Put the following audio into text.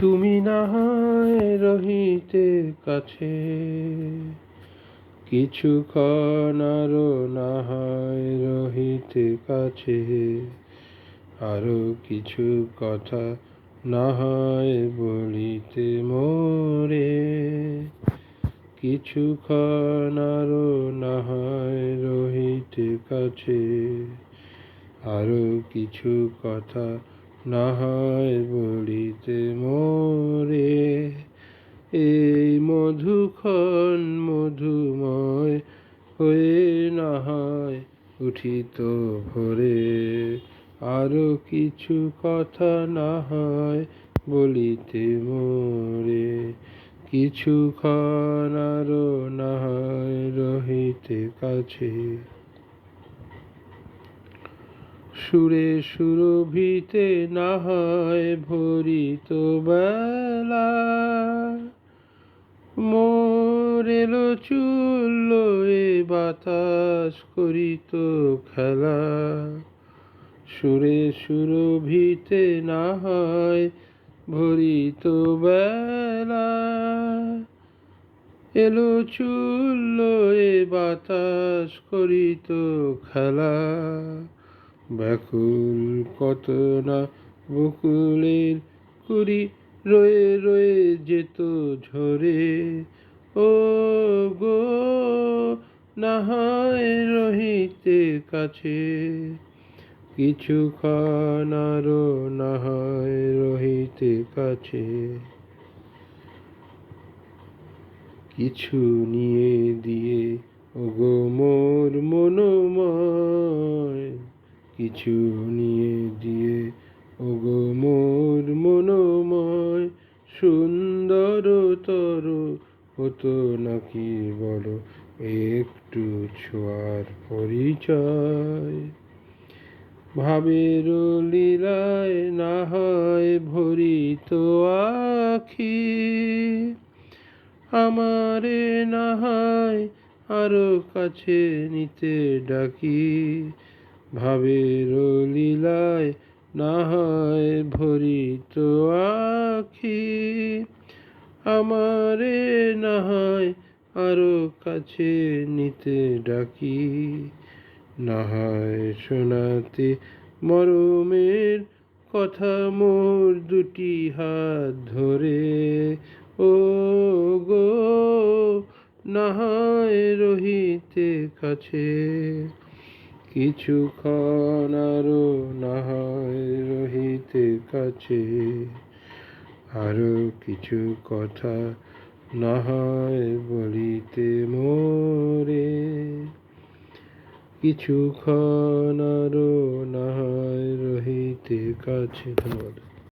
তুমি না হয় রহিতে কাছে। কিছুক্ষণ আরও না হয় রহিতে কাছে। আরও কিছু কথা না হয় বলিতে মোরে। কিছুক্ষণ আরও না হয় রহিতে কাছে। আরও কিছু কথা না হয় বলিতে মোরে হয়ে না হয় উঠিত ভোরে। আরও কিছু কথা না হয় বলিতে মোরে। কিছুক্ষণ আরও না হয় রহিতে কাছে। সুরে সুরভিতে না হয় ভরিত বেলা। মোর এলো চুল এ বাতাস করিত খেলা। সুরে সুরভিতে না হয় ভরিত বেলা। এলো চুল এ বাতাস করিত খেলা। ব্যাকুল কত না বকুলের কুড়ি, রয়ে রয়ে যেত ঝরে। ও গো নাহায় রহিতে কাছে। কিছু আরও না হয় রহিতে কাছে। কিছু নিয়ে দিয়ে, ওগো মোর মনোময়। কিছু নিয়ে দিয়ে, ওগো মোর মনোময়। সুন্দরতর হতো নাকি বলো? একটু ছোঁয়ার পরিচয়। ভাবের লীলায় না হয় ভরিত আখি। আমারে না হয় আরও কাছে নিতে ডাকি। ভাবের লীলায় না হয় ভরিত আখি। আমারে না হয় আরও কাছে নিতে ডাকি। না হয় শোনাতে মরমের কথা মোর দুটি হাত ধরে। ও গো না হয় রহিতে কাছে। কিছুক্ষণ আরও না হয় রহিতে কাছে। আরও কিছু কথা না হয় বলিতে মোরে। কিছুক্ষণ আরও না হয় রহিতে কাছে ধন্যবাদ